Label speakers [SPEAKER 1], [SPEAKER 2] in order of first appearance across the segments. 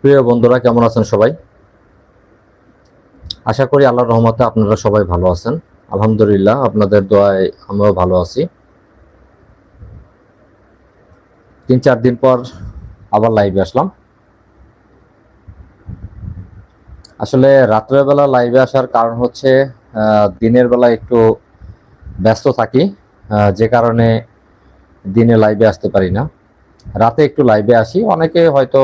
[SPEAKER 1] প্রিয় বন্ধুরা, কেমন আছেন সবাই? আশা করি আল্লাহর রহমতে আপনারা সবাই ভালো আছেন। আলহামদুলিল্লাহ, আপনাদের দোয়ায় আমরাও ভালো আছি। তিন চার দিন পর আবার লাইভে আসলাম। আসলে রাত্রেবেলা লাইভে আসার কারণ হচ্ছে দিনের বেলা একটু ব্যস্ত থাকি যে কারণে দিনে লাইভে আসতে পারি না। রাতে একটু লাইভে আসি। অনেকে হয়তো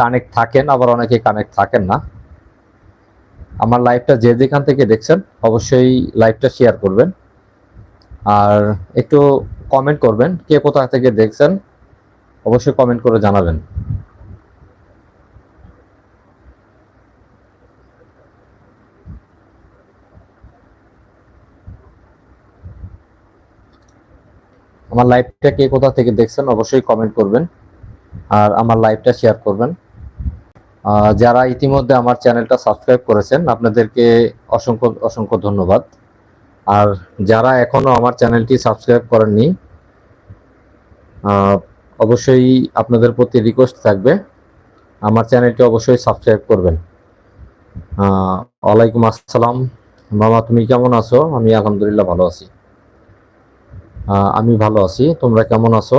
[SPEAKER 1] কানেক্ট থাকেন, আবার অনেকে কানেক্ট থাকেন না। আমার লাইভটা যে যেখান থেকে দেখছেন, অবশ্যই লাইভটা শেয়ার করবেন। আর একটু কমেন্ট করবেন, কে কোথা থেকে দেখছেন, অবশ্যই কমেন্ট করে জানাবেন। আমার লাইভটা কে কোথা থেকে দেখছেন, অবশ্যই কমেন্ট করবেন। আর আমার লাইভটা শেয়ার করবেন। যারা ইতিমধ্যে আমার চ্যানেলটা সাবস্ক্রাইব করেছেন, আপনাদেরকে অসংখ্য অসংখ্য ধন্যবাদ। আর যারা এখনও আমার চ্যানেলটি সাবস্ক্রাইব করেননি অবশ্যই আপনাদের প্রতি রিকোয়েস্ট থাকবে, আমার চ্যানেলটি অবশ্যই সাবস্ক্রাইব করবেন। ওয়ালাইকুম আসসালাম। মামা, তুমি কেমন আছো? আমি আলহামদুলিল্লাহ ভালো আছি। আমি ভালো আছি। তোমরা কেমন আছো?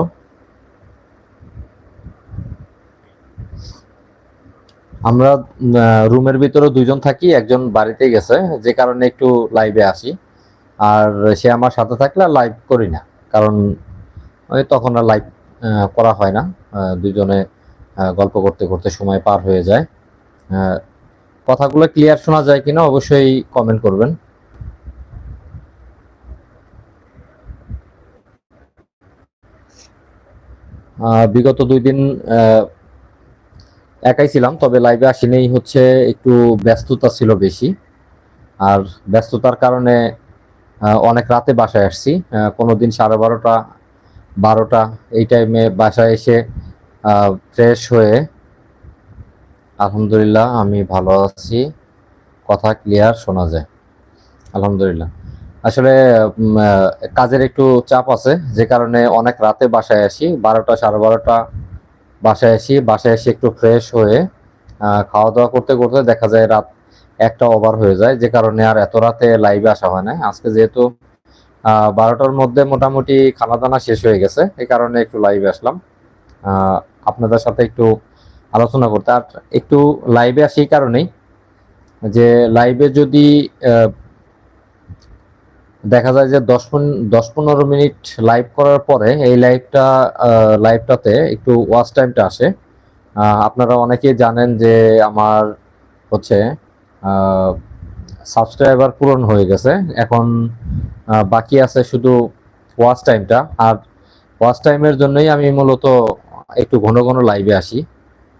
[SPEAKER 1] আমরা রুমের ভিতরে দুইজন থাকি একজন বাড়িতে গেছে যে কারণে একটু লাইভে আসি আর সে আমার সাথে থাকলে লাইভ করি না কারণ ওই তখন আর লাইভ করা হয় না আহ, দুইজনে গল্প করতে করতে সময় পার হয়ে যায়। কথাগুলো ক্লিয়ার শোনা যায় কিনা অবশ্যই কমেন্ট করবেন। বিগত দুই দিন একাই ছিলাম তবে লাইভে আসিনি হচ্ছে একটু ব্যস্ততা ছিল বেশি। আর ব্যস্ততার কারণে অনেক রাতে বাসায় আসছি। আহ, কোনোদিন সাড়ে বারোটা বারোটা এই টাইমে বাসায় এসে ফ্রেশ হয়ে আলহামদুলিল্লাহ আমি ভালো আছি। কথা ক্লিয়ার শোনা যায়। আলহামদুলিল্লাহ। আসলে কাজের একটু চাপ আছে যে কারণে অনেক রাতে বাসায় আসি। বারোটা সাড়ে বারোটা বাসায় আসি, বাসায় এসে একটু ফ্রেশ হয়ে খাওয়া দাওয়া করতে করতে দেখা যায় রাত একটা ওভার হয়ে যায়, যে কারণে আর এত রাতে লাইভে আসা হয় না। আজকে যেহেতু বারোটার মধ্যে মোটামুটি খানা দানা শেষ হয়ে গেছে, এই কারণে একটু লাইভে আসলাম। আপনাদের সাথে একটু আলোচনা করতে। আর একটু লাইভে আসি কারণেই, যে লাইভে যদি দেখা যায় যে দশ দশ পনেরো মিনিট লাইভ করার পরে এই লাইভটা লাইভটাতে একটু ওয়াচ টাইমটা আসে। আপনারা অনেকেই জানেন যে আমার হচ্ছে সাবস্ক্রাইবার পূরণ হয়ে গেছে। এখন বাকি আছে শুধু ওয়াচ টাইমটা আর ওয়াচ টাইমের জন্যই আমি মূলত একটু ঘন ঘন লাইভে আসি।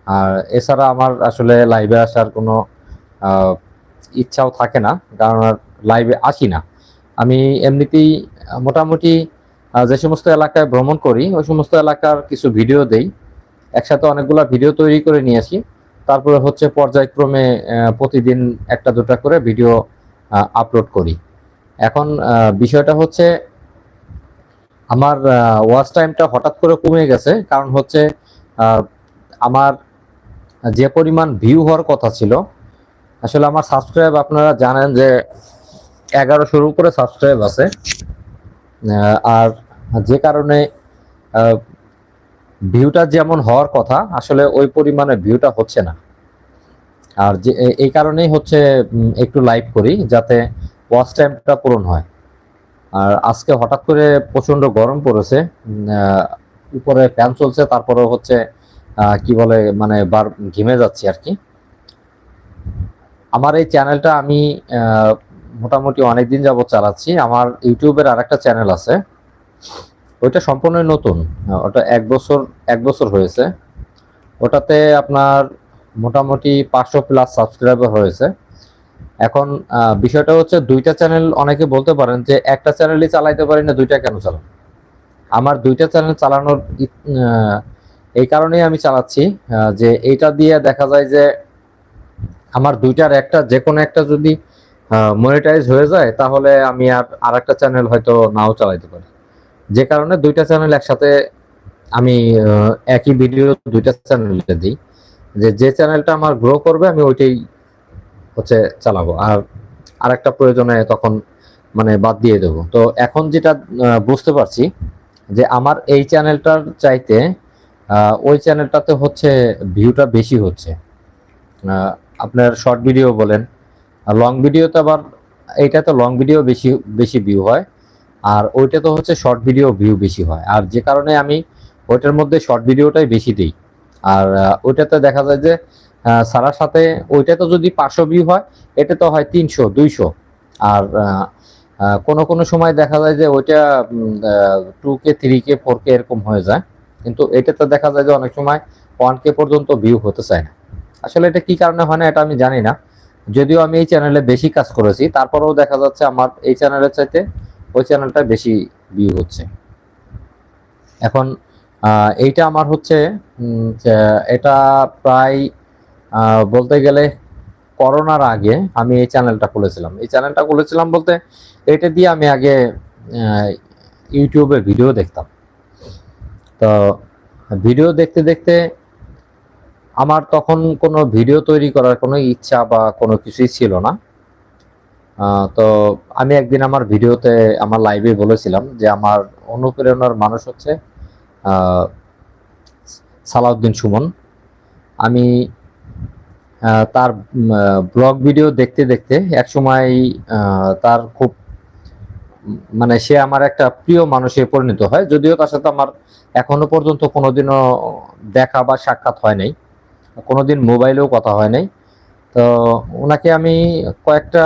[SPEAKER 1] আর এছাড়া আমার আসলে লাইভে আসার কোনো ইচ্ছাও থাকে না। কারণ লাইভে আসি না। আমি এমনিতেই মোটামুটি যে সমস্ত এলাকায় ভ্রমণ করি, ওই সমস্ত এলাকার কিছু ভিডিও দেই। একসাথে অনেকগুলা ভিডিও তৈরি করে নিয়ে আসি তারপরে হচ্ছে পর্যায়ক্রমে প্রতিদিন একটা দুটা করে ভিডিও আপলোড করি। এখন বিষয়টা হচ্ছে, আমার ওয়াচ টাইমটা হঠাৎ করে কমে গেছে। কারণ হচ্ছে আমার যে পরিমাণ ভিউ হওয়ার কথা ছিল, আসলে আমার সাবস্ক্রাইব আপনারা জানেন যে এগারোশোর করে সাবস্ক্রাইব আছে। আর যে কারণে ভিউটা যেমন হওয়ার কথা, আসলে ওই পরিমাণে ভিউটা হচ্ছে না। আর যে এই কারণেই হচ্ছে একটু লাইভ করি, যাতে ওয়াচ টাইমটা পূরণ হয়। আর আজকে হঠাৎ করে প্রচণ্ড গরম পড়েছে উপরে ফ্যান চলছে তারপরে হচ্ছে কি বলে মানে বার, ঘিমে যাচ্ছি আর কি। আমার এই চ্যানেলটা আমি মোটামুটি অনেক দিন যাবত চালাচ্ছি। আমার ইউটিউবের আর একটা চ্যানেল আছে। ওইটা সম্পূর্ণ নতুন। ওটা এক বছর এক বছর হয়েছে। ওটাতে আপনার মোটামুটি পাঁচশো প্লাস সাবস্ক্রাইবার হয়েছে। এখন বিষয়টা হচ্ছে দুইটা চ্যানেল অনেকে বলতে পারেন যে একটা চ্যানেলই চালাইতে পারি না, দুইটা কেন চালান আমার দুইটা চ্যানেল চালানোর এই কারণেই আমি চালাচ্ছি যে এইটা দিয়ে দেখা যায় যে আমার দুইটার একটা যে কোনো একটা যদি মনিটাইজ হয়ে যায়, তাহলে আমি আর আর একটা চ্যানেল হয়তো নাও চালাইতে পারি। যে কারণে দুইটা চ্যানেল একসাথে আমি একই ভিডিও দুইটা চ্যানেলে দিই। যে যে চ্যানেলটা আমার গ্রো করবে, আমি ওইটাই হচ্ছে চালাবো। আর আরেকটা প্রয়োজনে তখন মানে বাদ দিয়ে দেবো। তো এখন যেটা বুঝতে পারছি যে আমার এই চ্যানেলটার চাইতে ওই চ্যানেলটাতে হচ্ছে ভিউটা বেশি হচ্ছে। আপনার শর্ট ভিডিও বলেন আর লং ভিডিওতে আবার এইটাতে লং ভিডিও বেশি বেশি ভিউ হয়। আর ওইটা তো হচ্ছে শর্ট ভিডিও ভিউ বেশি হয়। আর যে কারণে আমি ওইটার মধ্যে শর্ট ভিডিওটাই বেশি দিই। আর ওইটাতে দেখা যায় যে সারার সাথে ওইটা তো যদি পাঁচশো ভিউ হয়, এটা তো হয় তিনশো, দুইশো। আর কোনো কোনো সময় দেখা যায় যে ওইটা টু কে থ্রি কে ফোর কে এরকম হয়ে যায়। কিন্তু এটাতে দেখা যায় যে অনেক সময় ওয়ান কে পর্যন্ত ভিউ হতে চায় না। আসলে এটা কি কারণে হয় না, এটা আমি জানি না। যদিও আমি এই চ্যানেলে বেশি কাজ করেছি, তারপরেও দেখা যাচ্ছে আমার এই চ্যানেলের চাইতে ওই চ্যানেলটা বেশি ভিউ হচ্ছে। এখন এইটা আমার হচ্ছে এটা প্রায় বলতে গেলে করোনার আগে আমি এই চ্যানেলটা খুলেছিলাম। এই চ্যানেলটা খুলেছিলাম বলতে এটা দিয়ে আমি আগে ইউটিউবে ভিডিও দেখতাম। তো ভিডিও দেখতে দেখতে আমার তখন কোনো ভিডিও তৈরি করার কোনো ইচ্ছা বা কোনো কিছুই ছিল না। তো আমি একদিন আমার ভিডিওতে আমার লাইভে বলেছিলাম যে আমার অনুপ্রেরণার মানুষ হচ্ছে সালাউদ্দিন সুমন। আমি তার ব্লগ ভিডিও দেখতে দেখতে একসময় আহ, তার খুব মানে সে আমার একটা প্রিয় মানুষে পরিণত হয় যদিও তার সাথে আমার এখনও পর্যন্ত কোনোদিনও দেখা বা সাক্ষাৎ হয় নাই। কোনোদিন মোবাইলেও কথা হয় নাই। তো ওনাকে আমি কয়েকটা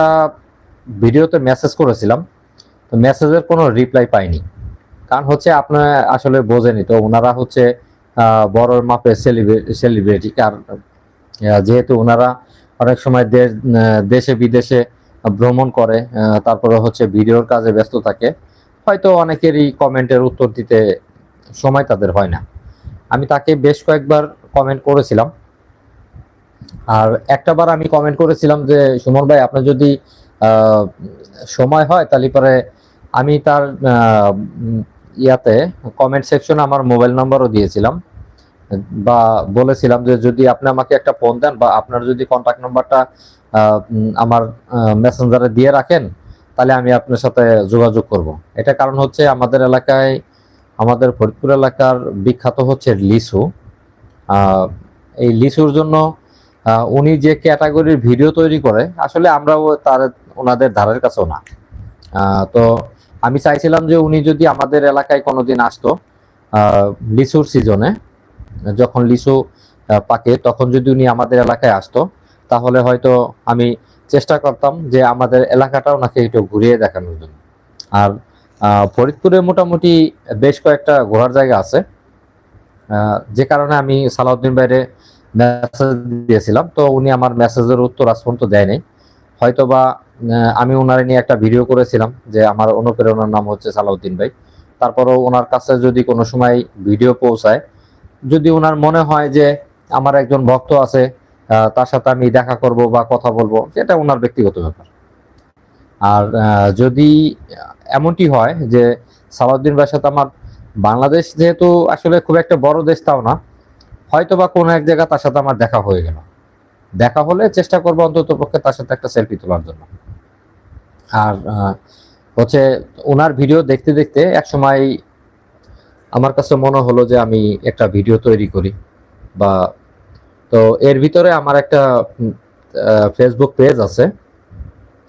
[SPEAKER 1] ভিডিওতে মেসেজ করেছিলাম। তো মেসেজের কোনো রিপ্লাই পাইনি। কারণ হচ্ছে আপনার আসলে বোঝেনি। তো ওনারা হচ্ছে বড় মাপের সেলিব্রিটি আর যেহেতু ওনারা অনেক সময় দেশ দেশে বিদেশে ভ্রমণ করে তারপরে হচ্ছে ভিডিওর কাজে ব্যস্ত থাকে, হয়তো অনেকেরই কমেন্টের উত্তর দিতে সময় তাদের হয় না। আমি তাকে বেশ কয়েকবার কমেন্ট করেছিলাম। আর একটাবার আমি কমেন্ট করেছিলাম যে, সুমন ভাই, আপনার যদি সময় হয়, তাহলে পরে আমি তার ইয়াতে কমেন্ট সেকশনে আমার মোবাইল নাম্বারও দিয়েছিলাম। বা বলেছিলাম যে, যদি আপনি আমাকে একটা ফোন দেন বা আপনার যদি কন্ট্যাক্ট নাম্বারটা আমার মেসেঞ্জারে দিয়ে রাখেন, তাহলে আমি আপনার সাথে যোগাযোগ করব। এটা কারণ হচ্ছে আমাদের এলাকায়, আমাদের ফরিদপুর এলাকার বিখ্যাত হচ্ছে লিচু এই লিচুর জন্য উনি যে ক্যাটাগরির ভিডিও তৈরি করে, আসলে আমরাও তার, ওনাদের ধারের কাছেও না। তো আমি চাইছিলাম যে উনি যদি আমাদের এলাকায় কোনোদিন আসতো লিচুর সিজনে, যখন লিচু পাকে, তখন যদি উনি আমাদের এলাকায় আসতো, তাহলে হয়তো আমি চেষ্টা করতাম যে আমাদের এলাকাটা ওনাকে একটু ঘুরিয়ে দেখানোর জন্য। আর ফরিদপুরে মোটামুটি বেশ কয়েকটা ঘোরার জায়গা আছে। যে কারণে আমি সালাউদ্দিন বাইরে মেসেজ দিয়েছিলাম। তো উনি আমার মেসেজের উত্তর আজ পর্যন্ত দেয় নাই হয়তো বা আমি ওনার নিয়ে একটা ভিডিও করেছিলাম যে আমার অনুপ্রেরণার নাম হচ্ছে সালাউদ্দিন ভাই। তারপরেও ওনার কাছে যদি কোনো সময় ভিডিও পৌঁছায়, যদি ওনার মনে হয় যে আমার একজন ভক্ত আছে তার সাথে আমি দেখা করব বা কথা বলব এটা ওনার ব্যক্তিগত ব্যাপার। আর যদি এমনটি হয় যে সালাউদ্দিন ভাইয়ের সাথে আমার বাংলাদেশ যেহেতু আসলে খুব একটা বড় দেশ তাও না হয়তো বা কোনো এক জায়গা তার সাথে আমার দেখা হয়ে গেল। দেখা হলে চেষ্টা করব অন্তত পক্ষে তার সাথে একটা সেলফি তোলার জন্য। আর হচ্ছে ওনার ভিডিও দেখতে দেখতে এক সময় আমার কাছে মনে হলো যে আমি একটা ভিডিও তৈরি করি বা, তো এর ভিতরে আমার একটা ফেসবুক পেজ আছে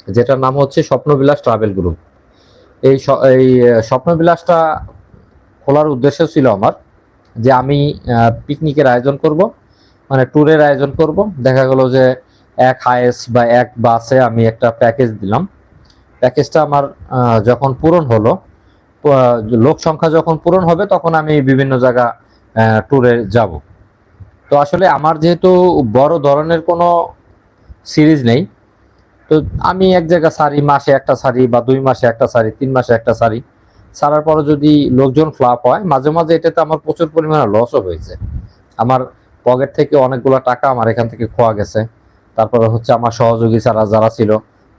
[SPEAKER 1] যেটার নাম হচ্ছে স্বপ্নবিলাস ট্রাভেল গ্রুপ এই এই স্বপ্নবিলাসটা খোলার উদ্দেশ্য ছিল আমার। যে আমি পিকনিকের আয়োজন করব মানে ট্যুরের আয়োজন করব। দেখা গেল যে এক হায়েস বা এক বাসে আমি একটা প্যাকেজ দিলাম। প্যাকেজটা আমার যখন পূরণ হলো লোক সংখ্যা যখন পূরণ হবে, তখন আমি বিভিন্ন জায়গা ট্যুরে যাব। তো আসলে আমার যেহেতু বড় ধরনের কোনো সিরিজ নেই, তো আমি এক জায়গা সারি মাসে একটা সারি বা দুই মাসে একটা সারি তিন মাসে একটা সারি সারার পরে যদি লোকজন ফ্লাপ হয়, মাঝে মাঝে এটাতে আমার প্রচুর পরিমাণে লসও হয়েছে। আমার পকেট থেকে অনেকগুলো টাকা আমার এখান থেকে খোয়া গেছে। তারপরে হচ্ছে আমার সহযোগী ছাড়া যারা ছিল,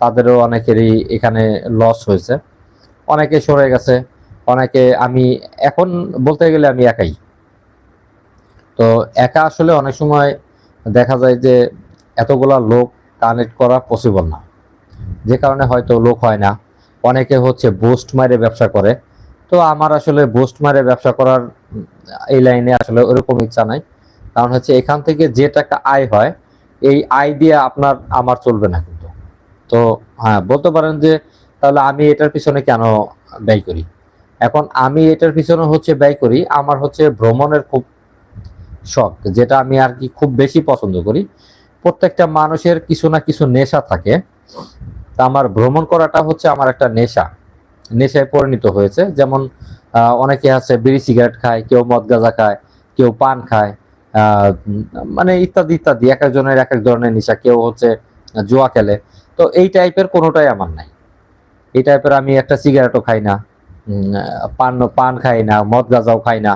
[SPEAKER 1] তাদেরও অনেকেরই এখানে লস হয়েছে। অনেকে সরে গেছে, অনেকে আমি এখন বলতে গেলে আমি একাই। তো একা আসলে অনেক সময় দেখা যায় যে এতগুলা লোক কানেক্ট করা পসিবল না। যে কারণে হয়তো লোক হয় না। অনেকে হচ্ছে বুস্ট মারে ব্যবসা করে। তো আমার আসলে বোস্ট মারে ব্যবসা করার, এই লাইনে আসলে ওরকম ইচ্ছা নাই। কারণ হচ্ছে এখান থেকে যে টাকা আয় হয়, এই আয় দিয়ে আপনার, আমার চলবে না কিন্তু। তো হ্যাঁ বলতে পারেন যে তাহলে আমি এটার পিছনে কেন ব্যয় করি? এখন আমি এটার পিছনে হচ্ছে ব্যয় করি, আমার হচ্ছে ভ্রমণের খুব শখ, যেটা আমি আর কি খুব বেশি পছন্দ করি। প্রত্যেকটা মানুষের কিছু না কিছু নেশা থাকে। তা আমার ভ্রমণ করাটা হচ্ছে আমার একটা নেশা। নেশায় পরিণত হয়েছে। যেমন অনেকে আছে বিড়ি সিগারেট খায়, কেউ মদ গাঁজা খায়, কেউ পান খায় মানে ইত্যাদি ইত্যাদি। এক একজনের এক এক ধরনের নেশা, কেউ হচ্ছে জুয়া খেলে। তো এই টাইপের কোনোটাই আমার নাই। এই টাইপের আমি একটা সিগারেটও খাই না পান পান খাই না, মদ গাঁজাও খাই না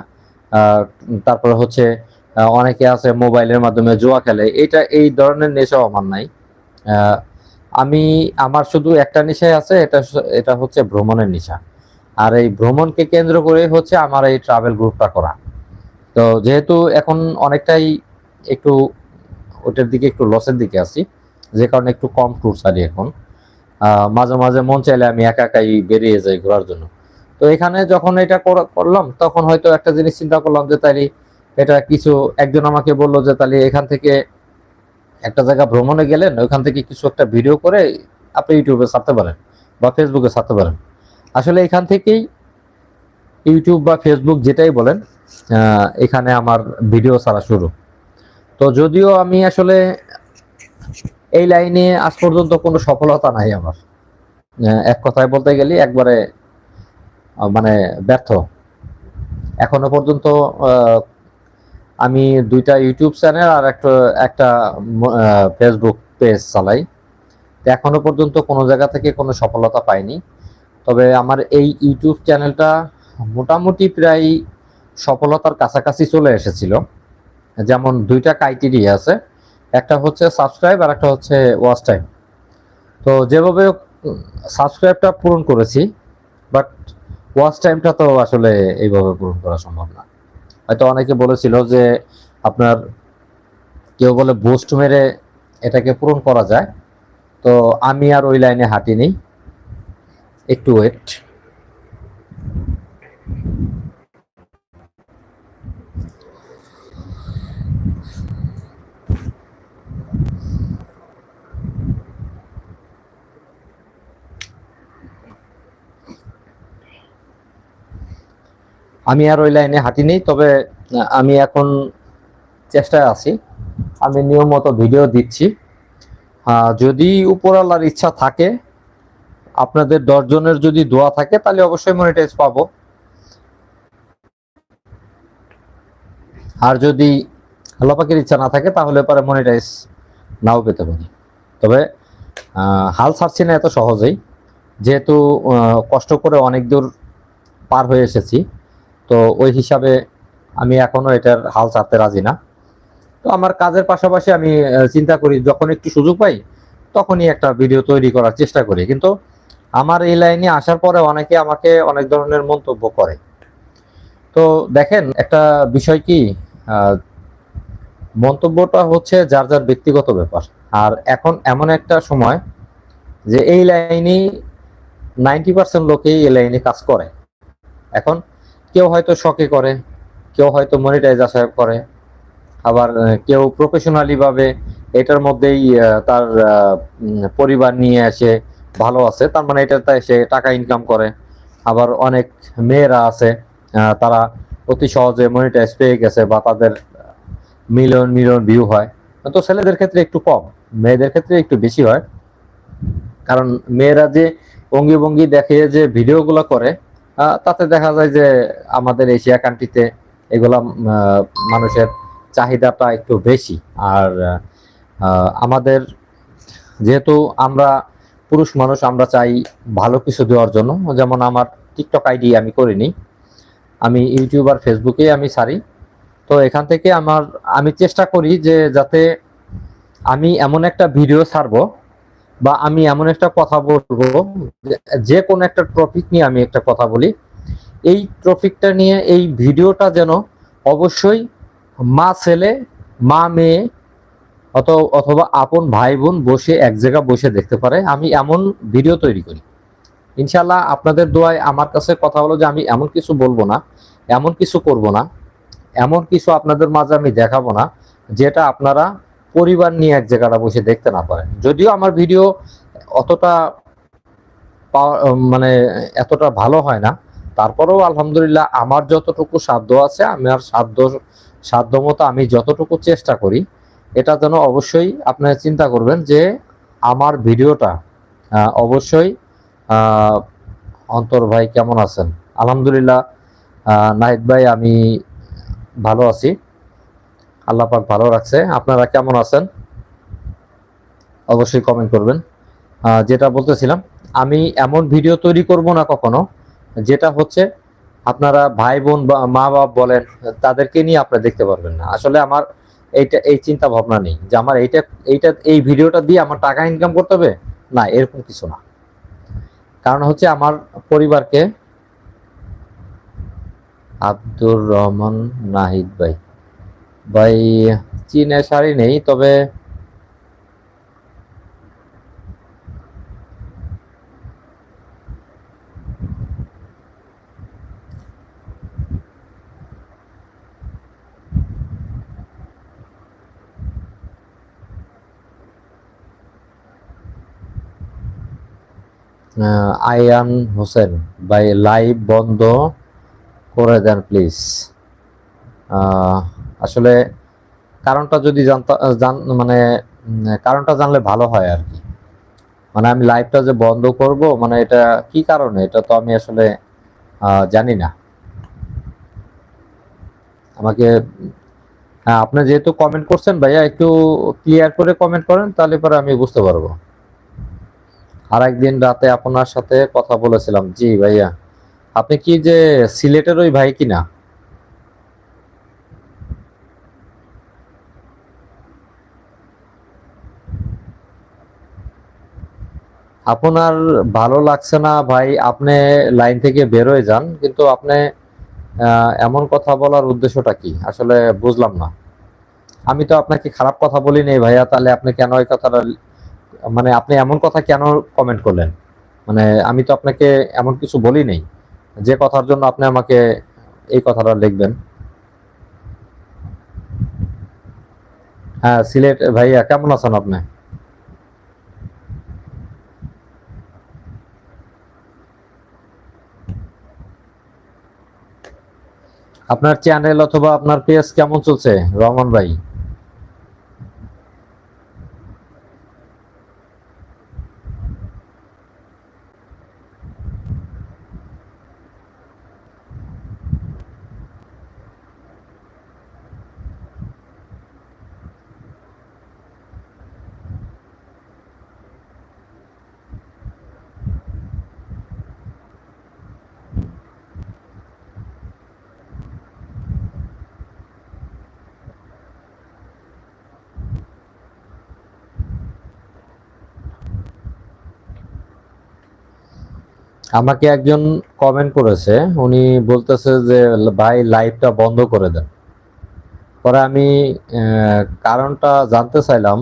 [SPEAKER 1] তারপরে হচ্ছে অনেকে আছে মোবাইলের মাধ্যমে জুয়া খেলে। এটা এই ধরনের নেশাও আমার নাই। আমি আমার শুধু একটা নেশাই আছে, এটা এটা হচ্ছে ভ্রমণের নেশা। আর এই ভ্রমণকে কেন্দ্র করে হচ্ছে আমার এই ট্রাভেল গ্রুপটা করা। তো যেহেতু এখন অনেকটাই একটু ওটার দিকে একটু লসের দিকে আছি, যে কারণে একটু কম ট্যুর ছাড়ি এখন। মাঝে মাঝে মন চাইলে আমি একা একাই বেরিয়ে যাই ঘোরার জন্য। তো এখানে যখন এটা করলাম, তখন হয়তো একটা জিনিস চিন্তা করলাম যে তাইলে এটা কিছু, একজন আমাকে বলল যে তাহলে এখান থেকে একটা জায়গা ভ্রমণে গেলেন, ওইখান থেকে কিছু একটা ভিডিও করে আপনি ইউটিউবে ছাড়তে পারেন বা ফেসবুকে ছাড়তে পারেন। আসলে এখান থেকেই ইউটিউব বা ফেসবুক যেটাই বলেন এখানে আমার ভিডিও ছাড়া শুরু। তো যদিও আমি আসলে এই লাইনে আজ পর্যন্ত কোনো সফলতা নাই আমার। এক কথায় বলতে গেলে একবারে মানে ব্যর্থ। এখনও পর্যন্ত আমি দুইটা ইউটিউব চ্যানেল আর একটা একটা ফেসবুক পেজ চালাই। এখনও পর্যন্ত কোনো জায়গা থেকে কোনো সফলতা পাইনি। তবে আমার এই ইউটিউব চ্যানেলটা মোটামুটি প্রায় সফলতার কাছাকাছি চলে এসেছিল। যেমন দুইটা ক্রাইটেরিয়া আছে। একটা হচ্ছে সাবস্ক্রাইব আর একটা হচ্ছে ওয়াচ টাইম তো যেভাবে সাবস্ক্রাইবটা পূরণ করেছি বাট ওয়াচ টাইমটা তো আসলে এইভাবে পূরণ করা সম্ভব না। হয়তো অনেকে বলেছিল যে আপনার কেউ বলে বুস্ট মেরে এটাকে পূরণ করা যায়। তো আমি আর ওই লাইনে হাঁটিনি। একটু ওয়েট আমি আর ওই লাইনে হাঁটিনি তবে আমি এখন চেষ্টায় আছি। আমি নিয়মিত ভিডিও দিচ্ছি। যদি উপরওয়ালার ইচ্ছা থাকে, আপনাদের দশজনের যদি দোয়া থাকে, তাহলে অবশ্যই মনিটাইজ পাবো। আর যদি আল্লাহ ইচ্ছা না থাকে, তাহলে পরে মনিটাইজ নাও পেতে পারি। তবে হাল ছাড়ছি না এত সহজেই। যেহেতু কষ্ট করে অনেক দূর পার হয়ে এসেছি। তো ওই হিসাবে আমি এখনও এটার হাল ছাড়তে রাজি না। তো আমার কাজের পাশাপাশি আমি চিন্তা করি, যখন একটু সুযোগ পাই, তখনই একটা ভিডিও তৈরি করার চেষ্টা করি। কিন্তু আমার এই লাইনে আসার পরে অনেকে আমাকে অনেক ধরনের মন্তব্য করে। তো দেখেন, একটা বিষয় কি মন্তব্যটা হচ্ছে যার যার ব্যক্তিগত ব্যাপার। আর এখন এমন একটা সময় যে এই লাইনে নাইনটি পার্সেন্ট লোকেই এই লাইনে কাজ করে। এখন কেউ হয়তো শখে করে, কেউ হয়তো মনিটাইজ আশা করে, আবার কেউ প্রফেশনালি ভাবে এটার মধ্যেই তার পরিবার নিয়ে এসে ভালো আছে, তার মানে এটাতে সে টাকা ইনকাম করে। আবার অনেক মেয়েরা আছে তারা অতি সহজে মনিটাইজ পেয়ে গেছে বা তাদের মিলিয়ন মিলিয়ন ভিউ হয়। তো ছেলেদের ক্ষেত্রে একটু কম, মেয়েদের ক্ষেত্রে একটু বেশি হয়। কারণ মেয়েরা যে অঙ্গি ভঙ্গি দেখে যে ভিডিওগুলো করে তাতে দেখা যায় যে আমাদের এশিয়া কান্ট্রিতে এগুলা মানুষের চাহিদাটা একটু বেশি। আর আমাদের যেহেতু আমরা পুরুষ মানুষ, আমরা চাই ভালো কিছু দেওয়ার জন্য। যেমন আমার টিকটক আইডি আমি করিনি। আমি ইউটিউব আর ফেসবুকে আমি সারি। তো এখান থেকে আমার, আমি চেষ্টা করি যে যাতে আমি এমন একটা ভিডিও ছাড়বো বা আমি এমন একটা কথা বলব যে- কোনো একটা টপিক নিয়ে আমি একটা কথা বলি। এই টপিকটা নিয়ে, এই ভিডিওটা যেন অবশ্যই মা ছেলে, মা মেয়ে অত অথবা আপন ভাই বোন বসে এক জায়গা বসে দেখতে পারে, আমি এমন ভিডিও তৈরি করি। ইনশাল্লাহ আপনাদের দোয়ায় আমার কাছে কথা হলো যে, আমি এমন কিছু বলব না, এমন কিছু করব না, এমন কিছু আপনাদের মাঝে আমি দেখাবো না, যেটা আপনারা পরিবার নিয়ে এক জায়গাটা বসে দেখতে না পারেন। যদিও আমার ভিডিও অতটা মানে এতটা ভালো হয় না। তারপরেও আলহামদুলিল্লাহ আমার যতটুকু সাধ্য আছে আমার সাধ্য সাধ্য মতো আমি যতটুকু চেষ্টা করি, এটা যেন অবশ্যই আপনারা চিন্তা করবেন যে আমার ভিডিওটা অবশ্যই অন্তর ভাই কেমন আছেন? আলহামদুলিল্লাহ নাহিদ ভাই আমি ভালো আছি। আল্লাহ পাক ভালো রাখছে। আপনারা কেমন আছেন? অবশ্যই কমেন্ট করবেন। যেটা বলতেছিলাম, আমি এমন ভিডিও তৈরি করব না কখনো, যেটা হচ্ছে আপনারা ভাই বোন বা মা বাপ বলেন, তাদেরকে নিয়ে আপনারা দেখতে পারবেন না। আসলে আমার এইটা, এই চিন্তা ভাবনা নেই যে আমার এইটা এইটা, এই ভিডিওটা দিয়ে আমার টাকা ইনকাম করতে হবে? না, এরকম কিছু না। কারণ হচ্ছে আমার পরিবারকে আব্দুর রহমান নাহিদ ভাই ভাই চীনে শাড়ি নেই তবে আয়ান হোসেন ভাই লাইভ বন্ধ করে দেন প্লিজ আসলে কারণটা যদি মানে কারণটা জানলে ভালো হয় আর কি। মানে আমি লাইভটা যে বন্ধ করব মানে এটা কি কারণে? এটা তো আমি আসলে জানি না। আমাকে হ্যাঁ আপনি যেহেতু কমেন্ট করছেন ভাইয়া, একটু ক্লিয়ার করে কমেন্ট করেন, তাহলে পরে আমি বুঝতে পারব। আর একদিন রাতে আপনার সাথে কথা বলেছিলাম। জি ভাইয়া, আপনি কি যে সিলেটের ওই ভাই কিনা? আপনার ভালো লাগছে না, ভাই, আপনি লাইন থেকে বেরোয় যান, কিন্তু আপনি এমন কথা বলার উদ্দেশ্যটা কি? আসলে বুঝলাম না। আমি তো আপনাকে খারাপ কথা বলি নাই, ভাইয়া, তাহলে আপনি কেন এই কথাটা মানে আপনি এমন কথা কেন কমেন্ট করলেন? মানে আমি তো আপনাকে এমন কিছু বলি নাই। যে কথার জন্য আপনি আমাকে এই কথাটা লিখবেন। হ্যাঁ সিলেট, ভাইয়া, কেমন আছেন আপনি? আপনার চ্যানেল অথবা আপনার পেজ কেমন চলছে? রহমান ভাই। আমাকে একজন কমেন্ট করেছে। উনি বলতেছে যে, ভাই লাইভটা বন্ধ করে দেন। পরে আমি কারণটা জানতে চাইলাম।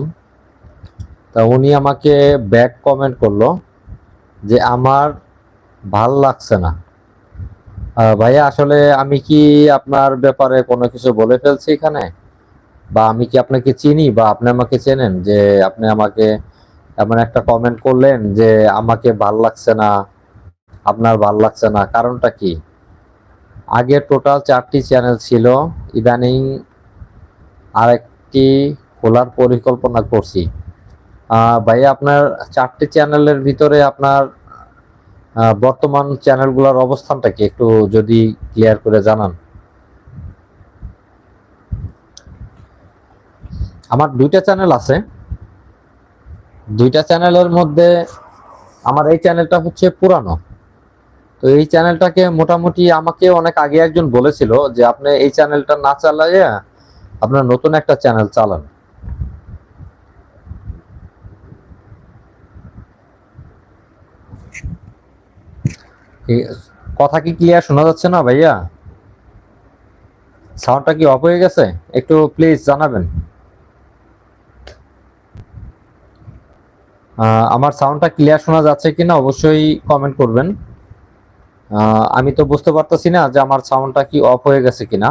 [SPEAKER 1] তা উনি আমাকে ব্যাক কমেন্ট করল যে, আমার ভালো লাগছে না। ভাইয়া, আসলে আমি কি আপনার ব্যাপারে কোনো কিছু বলে ফেলছি এখানে? বা আমি কি আপনাকে চিনি? বা আপনি আমাকে চেনেন যে, আপনি আমাকে এমন একটা কমেন্ট করলেন যে, আমাকে ভালো লাগছে না। আপনার ভালো লাগছে না। কারণটা কি? আগে টোটাল চারটি চ্যানেল ছিল। ইদানিং আরেকটি খোলার পরিকল্পনা করছি। ভাইয়া, আপনার চারটি চ্যানেলের ভিতরে আপনার বর্তমান চ্যানেলগুলোর অবস্থানটা কি? একটু যদি ক্লিয়ার করে জানান। আমার দুইটা চ্যানেল আছে। দুইটা চ্যানেলের মধ্যে আমার এই চ্যানেলটা হচ্ছে পুরানো। তো এই চ্যানেলটাকে মোটামুটি আমাকে অনেক আগে একজন বলেছিল যে আপনি এই চ্যানেলটা না চালাইয়া আপনার নতুন একটা চ্যানেল চালান। কথা কি ক্লিয়ার শোনা যাচ্ছে না ভাইয়া? সাউন্ডটা কি অফ হয়ে গেছে? একটু প্লিজ জানাবেন। আমার সাউন্ডটা ক্লিয়ার শোনা যাচ্ছে কিনা অবশ্যই কমেন্ট করবেন। আমি তো বুঝতে পারতেছি না যে আমার সাউন্ডটা কি অফ হয়ে গেছে কিনা।